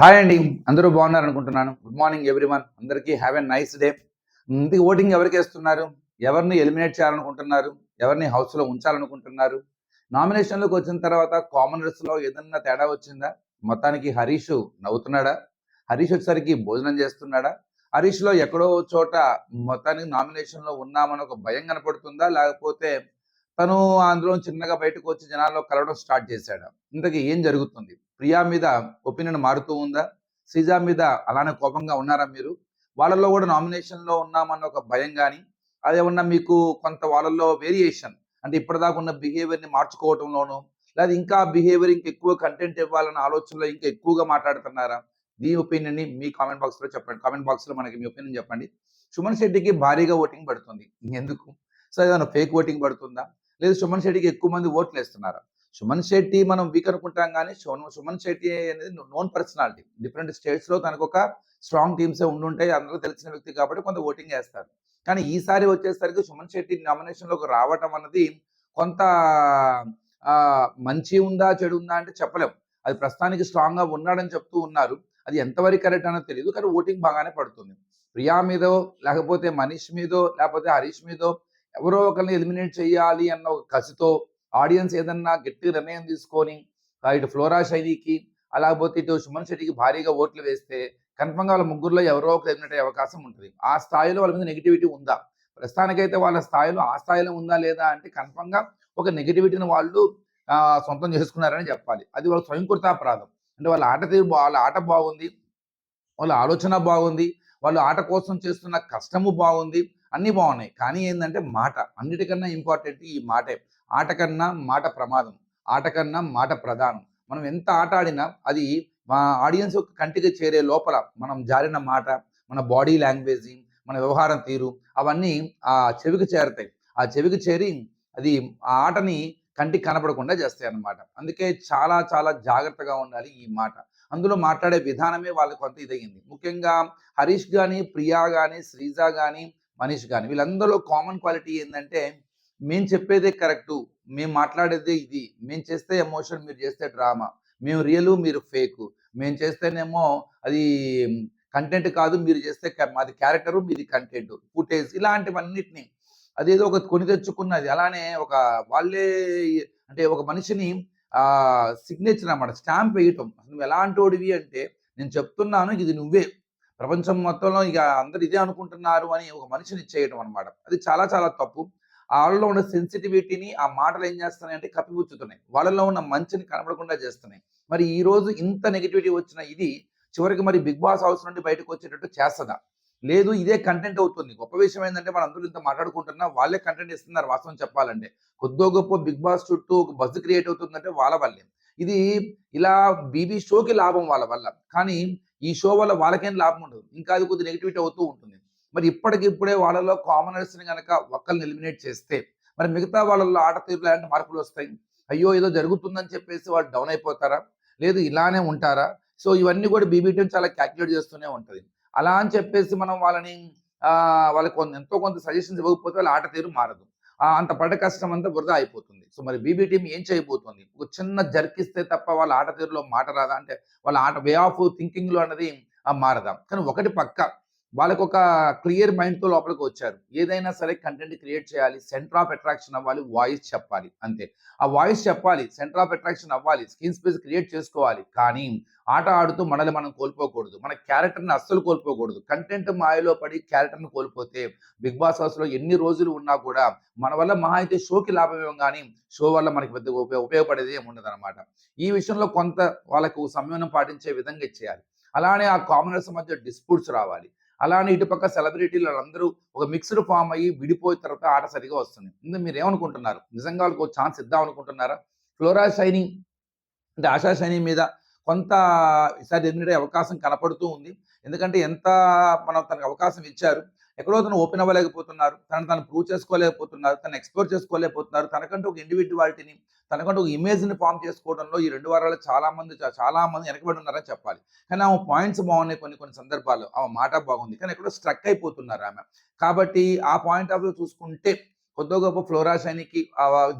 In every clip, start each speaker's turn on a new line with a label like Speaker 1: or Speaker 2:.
Speaker 1: Hi అండి. అందరూ బాగున్నారు అనుకుంటున్నాను గుడ్ మార్నింగ్ ఎవ్రీవన్ అందరికీ హ్యావ్ ఎ నైస్ డే ఇంటికి ఓటింగ్ ఎవరికి వేస్తున్నారు? ఎవరిని ఎలిమినేట్ చేయాలనుకుంటున్నారు? ఎవరిని హౌస్లో ఉంచాలనుకుంటున్నారు? నామినేషన్లోకి వచ్చిన తర్వాత కామనర్స్లో ఏదన్నా తేడా వచ్చిందా? మొత్తానికి హరీష్ నవ్వుతున్నాడా? హరీష్ వచ్చేసరికి భోజనం చేస్తున్నాడా? హరీష్లో ఎక్కడో చోట మొత్తానికి నామినేషన్లో ఉన్నామని ఒక భయం కనపడుతుందా? లేకపోతే తను అందులో చిన్నగా బయటకు వచ్చి జనాల్లో కలవడం స్టార్ట్ చేశాడా? ఇంతకీ ఏం జరుగుతుంది? ప్రియా మీద ఒపీనియన్ మారుతూ ఉందా? శ్రీజా మీద అలానే కోపంగా ఉన్నారా మీరు? వాళ్ళల్లో కూడా నామినేషన్లో ఉన్నామన్న ఒక భయం కానీ అదేమన్నా మీకు కొంత వాళ్ళల్లో వేరియేషన్ అంటే ఇప్పటిదాకా ఉన్న బిహేవియర్ని మార్చుకోవటంలోనూ లేదా ఇంకా బిహేవియర్ ఇంకా ఎక్కువ కంటెంట్ ఇవ్వాలన్న ఆలోచనలో ఇంకా ఎక్కువగా మాట్లాడుతున్నారా? మీ ఒపీనియన్ని మీ కామెంట్ బాక్స్లో చెప్పండి. కామెంట్ బాక్స్లో మనకి మీ ఒపీనియన్ చెప్పండి. సుమన్ శెట్టికి భారీగా ఓటింగ్ పడుతుంది. ఎందుకు? సో ఏదైనా ఫేక్ ఓటింగ్ పడుతుందా? లేదు సుమన్ శెట్టికి ఎక్కువ మంది ఓట్లు వేస్తున్నారా? సుమన్ శెట్టి మనం వీక్ అనుకుంటాం కానీ సుమన్ సుమన్ శెట్టి అనేది నోన్ పర్సనాలిటీ డిఫరెంట్ స్టేట్స్లో తనకు ఒక స్ట్రాంగ్ టీమ్సే ఉండుంటాయి అందరూ తెలిసిన వ్యక్తి కాబట్టి కొంత ఓటింగ్ వేస్తారు. కానీ ఈసారి వచ్చేసరికి సుమన్ శెట్టి నామినేషన్లోకి రావటం అన్నది కొంత మంచి ఉందా చెడు ఉందా అంటే చెప్పలేం. అది ప్రస్తుతానికి స్ట్రాంగ్గా ఉన్నాడని చెప్తూ ఉన్నారు. అది ఎంతవరకు కరెక్ట్ అనేది తెలియదు కానీ ఓటింగ్ బాగానే పడుతుంది. ప్రియా మీదో లేకపోతే మనీష్ మీదో లేకపోతే హరీష్ మీదో ఎవరో ఒకరిని ఎలిమినేట్ చేయాలి అన్న ఒక కసితో ఆడియన్స్ ఏదన్నా గట్టి నిర్ణయం తీసుకొని ఇటు ఫ్లోరా శైలికి అలాగపోతే ఇటు సుమన్ శెట్టికి భారీగా ఓట్లు వేస్తే కన్ఫర్మ్గా వాళ్ళ ముగ్గురులో ఎవరో ఒకరు ఎలిమినేట్ అయ్యే అవకాశం ఉంటుంది. ఆ స్థాయిలో వాళ్ళ మీద నెగిటివిటీ ఉందా? ప్రస్తుతానికైతే వాళ్ళ స్థాయిలో ఆ స్థాయిలో ఉందా లేదా అంటే కన్ఫర్మ్గా ఒక నెగిటివిటీని వాళ్ళు సొంతం చేసుకున్నారని చెప్పాలి. అది వాళ్ళ స్వయంకృతాపరాధం అంటే వాళ్ళ ఆట తీరు వాళ్ళ ఆట బాగుంది వాళ్ళ ఆలోచన బాగుంది వాళ్ళు ఆట కోసం చేస్తున్న కష్టము బాగుంది అన్నీ బాగున్నాయి. కానీ ఏంటంటే మాట అన్నిటికన్నా ఇంపార్టెంట్ ఈ మాటే. ఆట కన్నా మాట ప్రమాదం. ఆట కన్నా మాట ప్రధానం. మనం ఎంత ఆట ఆడినా అది మా ఆడియన్స్ యొక్క కంటికి చేరే లోపల మనం జారిన మాట మన బాడీ లాంగ్వేజ్ మన వ్యవహారం తీరు అవన్నీ ఆ చెవికి చేరతాయి. ఆ చెవికి చేరి అది ఆ ఆటని కంటికి కనపడకుండా చేస్తాయి అన్నమాట. అందుకే చాలా చాలా జాగ్రత్తగా ఉండాలి ఈ మాట. అందులో మాట్లాడే విధానమే వాళ్ళకి కొంత ఇదయ్యింది. ముఖ్యంగా హరీష్ కానీ ప్రియా కానీ శ్రీజ కానీ మనీష్ కానీ వీళ్ళందరిలో కామన్ క్వాలిటీ ఏంటంటే మేము చెప్పేదే కరెక్టు మేము మాట్లాడేదే ఇది మేము చేస్తే ఎమోషన్ మీరు చేస్తే డ్రామా మేము రియలు మీరు ఫేక్ మేము చేస్తేనేమో అది కంటెంట్ కాదు మీరు చేస్తే మాది క్యారెక్టరు మీది కంటెంట్ ఫుటేజ్ ఇలాంటివన్నిటిని. అదేదో ఒక కొని తెచ్చుకున్నది అలానే ఒక వాళ్ళే అంటే ఒక మనిషిని ఆ సిగ్నేచర్ అన్నమాట స్టాంప్ వేయటం. నువ్వు ఎలాంటి అంటే నేను చెప్తున్నాను ఇది నువ్వే. ప్రపంచం మొత్తంలో ఇక అందరు ఇదే అనుకుంటున్నారు అని ఒక మనిషిని చేయటం అనమాట అది చాలా చాలా తప్పు. వాళ్ళలో ఉన్న సెన్సిటివిటీని ఆ మాటలు ఏం చేస్తున్నాయి అంటే కప్పిపుచ్చుతున్నాయి. వాళ్ళలో ఉన్న మంచిని కనబడకుండా చేస్తున్నాయి. మరి ఈ రోజు ఇంత నెగిటివిటీ వచ్చిన ఇది చివరికి మరి బిగ్ బాస్ హౌస్ నుండి బయటకు వచ్చేటట్టు చేస్తుందా? లేదు ఇదే కంటెంట్ అవుతుంది. గొప్ప విషయం ఏంటంటే మన అందరూ ఇంత మాట్లాడుకుంటున్నా వాళ్ళే కంటెంట్ ఇస్తున్నారు వాస్తవం చెప్పాలంటే. కొద్దో గొప్ప బిగ్ బాస్ చుట్టూ ఒక బజ్ క్రియేట్ అవుతుందంటే వాళ్ళ వల్లే. ఇది ఇలా బీబీ షోకి లాభం వాళ్ళ వల్ల. కానీ ఈ షో వల్ల వాళ్ళకేం లాభం ఉండదు. ఇంకా అది కొద్ది నెగిటివిటీ అవుతూ ఉంటుంది. మరి ఇప్పటికిప్పుడే వాళ్ళలో కామనర్స్ని కనుక ఒక్కరిని ఎలిమినేట్ చేస్తే మరి మిగతా వాళ్ళలో ఆట తీరులో ఎలాంటి మార్పులు వస్తాయి? అయ్యో ఏదో జరుగుతుందని చెప్పేసి వాళ్ళు డౌన్ అయిపోతారా? లేదు ఇలానే ఉంటారా? సో ఇవన్నీ కూడా బీబీటీ చాలా క్యాల్కులేట్ చేస్తూనే ఉంటుంది. అలా అని చెప్పేసి మనం వాళ్ళని వాళ్ళకి కొంత ఎంతో కొంత సజెషన్స్ ఇవ్వకపోతే వాళ్ళ ఆట తీరు మారదు. ఆ, అంత పడ్డ కష్టం అంతా వృధా అయిపోతుంది. సో మరి బీబీ టీం ఏం చేయబోతుంది? ఒక చిన్న జర్కిస్తే తప్ప వాళ్ళ ఆట తీరులో మాట రాదా? అంటే వాళ్ళ ఆట వే ఆఫ్ థింకింగ్లో అనేది ఆ, మారదా? కానీ ఒకటి పక్క వాళ్ళకు ఒక క్లియర్ మైండ్తో లోపలికి వచ్చారు. ఏదైనా సరే కంటెంట్ క్రియేట్ చేయాలి సెంటర్ ఆఫ్ అట్రాక్షన్ అవ్వాలి వాయిస్ చెప్పాలి అంతే. ఆ వాయిస్ చెప్పాలి సెంటర్ ఆఫ్ అట్రాక్షన్ అవ్వాలి స్క్రీన్ స్పేస్ క్రియేట్ చేసుకోవాలి కానీ ఆట ఆడుతూ మనల్ని మనం కోల్పోకూడదు. మన క్యారెక్టర్ని అస్సలు కోల్పోకూడదు. కంటెంట్ మాయలో పడి క్యారెక్టర్ని కోల్పోతే బిగ్ బాస్ హౌస్లో ఎన్ని రోజులు ఉన్నా కూడా మన వల్ల మహా అయితే షోకి లాభమేమో కానీ షో వల్ల మనకి పెద్ద ఉపయోగ ఉపయోగపడేది ఏమి ఉండదు అనమాట ఈ విషయంలో కొంత వాళ్ళకు సంయమనం పాటించే విధంగా చేయాలి అలానే ఆ కామనర్స్ మధ్య డిస్ప్యూట్స్ రావాలి. అలానే ఇటుపక్క సెలబ్రిటీలు వాళ్ళందరూ ఒక మిక్స్డ్ ఫామ్ అయ్యి విడిపోయిన తర్వాత ఆట సరిగా వస్తుంది. ఇందులో మీరు ఏమనుకుంటున్నారు నిజంగా వాళ్ళకి ఒక ఛాన్స్ ఇద్దాం అనుకుంటున్నారా? ఫ్లోరా షైనింగ్ అంటే ఆశా షైనీ మీద కొంత ఈసారి ఎలిమినేట్ అవకాశం కనపడుతూ ఉంది. ఎందుకంటే ఎంత మనం తనకు అవకాశం ఇచ్చారు ఎక్కడో తను ఓపెన్ అవ్వలేకపోతున్నారు. తను తను ప్రూవ్ చేసుకోలేకపోతున్నారు. తను ఎక్స్ప్లోర్ చేసుకోలేకపోతున్నారు. తనకంటూ ఒక ఇండివిజువాలిటీని తనకంటూ ఒక ఇమేజ్ని ఫామ్ చేసుకోవడంలో ఈ రెండు వారాలు చాలామంది చాలామంది చాలా మంది వెనకబడి ఉన్నారని చెప్పాలి. కానీ ఆమె పాయింట్స్ బాగున్నాయి కొన్ని కొన్ని సందర్భాలు ఆమె మాట బాగుంది. కానీ ఎక్కడో స్ట్రక్ అయిపోతున్నారు ఆమె. కాబట్టి ఆ పాయింట్ ఆఫ్ వ్యూ చూసుకుంటే కొద్ది గొప్ప ఫ్లోరా షైనికి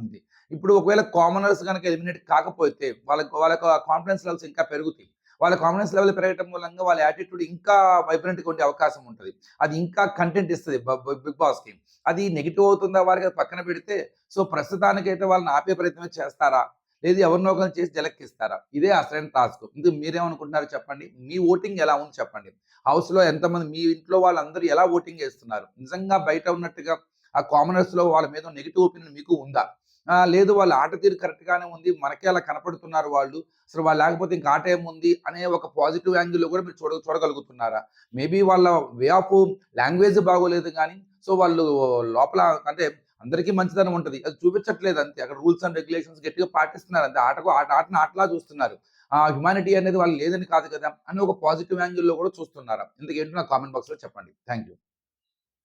Speaker 1: ఉంది. ఇప్పుడు ఒకవేళ కామనర్స్ కనుక ఎలిమినేట్ కాకపోతే వాళ్ళకి వాళ్ళకి కాన్ఫిడెన్స్ లెవెల్స్ ఇంకా పెరుగుతాయి. వాళ్ళ కాన్ఫిడెన్స్ లెవెల్ పెరగటం మూలంగా వాళ్ళ యాటిట్యూడ్ ఇంకా వైబ్రెంట్గా ఉండే అవకాశం ఉంటుంది. అది ఇంకా కంటెంట్ ఇస్తుంది బిగ్ బాస్కి. అది నెగిటివ్ అవుతుందా వారికి అది పక్కన పెడితే సో ప్రస్తుతానికైతే వాళ్ళని ఆపే ప్రయత్నం చేస్తారా? లేదు ఎవరినో ఒకరిని చేసి జలక్కిస్తారా? ఇదే అసలైన టాస్క్. ఇది మీరేమనుకుంటున్నారు చెప్పండి? మీ ఓటింగ్ ఎలా ఉంది చెప్పండి? హౌస్లో ఎంతమంది మీ ఇంట్లో వాళ్ళందరూ ఎలా ఓటింగ్ చేస్తున్నారు? నిజంగా బయట ఉన్నట్టుగా ఆ కామనర్స్లో వాళ్ళ మీద నెగిటివ్ ఒపీనియన్ మీకు ఉందా? లేదు వాళ్ళ ఆట తీరు కరెక్ట్ గానే ఉంది. మనకే అలా కనపడుతున్నారు వాళ్ళు. అసలు వాళ్ళు లేకపోతే ఇంకా ఆట ఏముంది అనే ఒక పాజిటివ్ యాంగిల్లో కూడా మీరు చూడ చూడగలుగుతున్నారా? మేబీ వాళ్ళ వే ఆఫ్ లాంగ్వేజ్ బాగోలేదు కానీ సో వాళ్ళు లోపల అంటే అందరికీ మంచిదనం ఉంటుంది. అది చూపించట్లేదు అంతే. అక్కడ రూల్స్ అండ్ రెగ్యులేషన్స్ గట్టిగా పాటిస్తున్నారు అంతే. ఆటకు ఆట ఆటను ఆటలా చూస్తున్నారు. ఆ హ్యుమానిటీ అనేది వాళ్ళు లేదని కాదు కదా అని ఒక పాజిటివ్ యాంగిల్లో కూడా చూస్తున్నారా? ఇందుకేంటో నా కామెంట్ బాక్స్లో చెప్పండి. Thank you